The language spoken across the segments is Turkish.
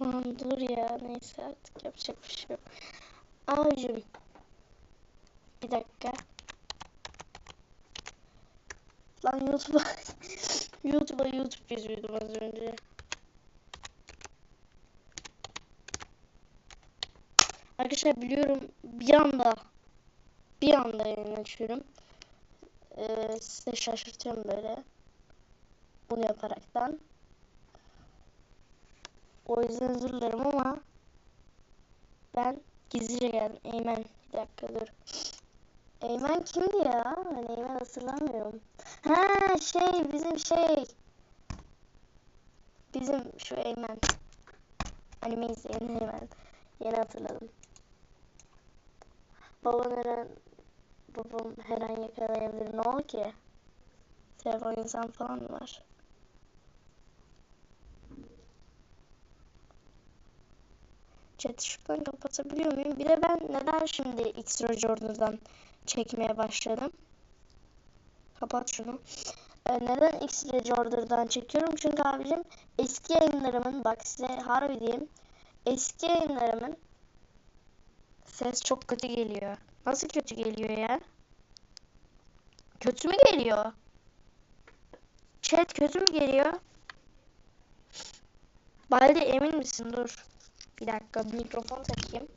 Aman dur ya neyse artık yapacak bir şey yok. Abicim. Bir dakika. Lan YouTube'a YouTube'a YouTube yazıyordum az önce. Arkadaşlar biliyorum bir anda bir anda yayın açıyorum. Ee, size şaşırtıyorum böyle. Bunu yaparaktan. O yüzden özür dilerim ama ben gizlice geldim. Eymen bir dakika dur. Eymen kimdi ya? Ben Eymen hatırlamıyorum. Ha şey bizim şey. Bizim şu Eymen. Anime izleyen Eymen. Yeni hatırladım. Babam her an, babam her an yakalayabilir. Ne oldu ki? Telefon insan falan mı var? Şuradan kapatabiliyor muyum? Bir de ben neden şimdi X-Ray Jordan'dan çekmeye başladım? Kapat şunu. Ee, neden X-Ray Jordan'dan çekiyorum? Çünkü abicim eski yayınlarımın bak size harbi diyeyim. Eski yayınlarımın ses çok kötü geliyor. Nasıl kötü geliyor ya? Kötü mü geliyor? Chat kötü mü geliyor? Balde emin misin? Dur. Bir dakika mikrofon takayım.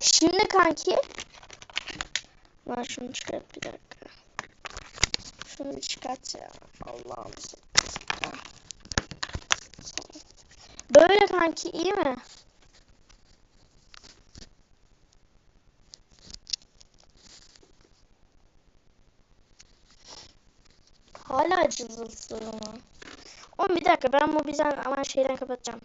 Şimdi kanki ben şunu çıkart bir dakika. Şunu çıkart ya. Allah'ım. Böyle kanki iyi mi? Hala cızıltısı ama. Oğlum bir dakika ben mobilden ama şeyden kapatacağım.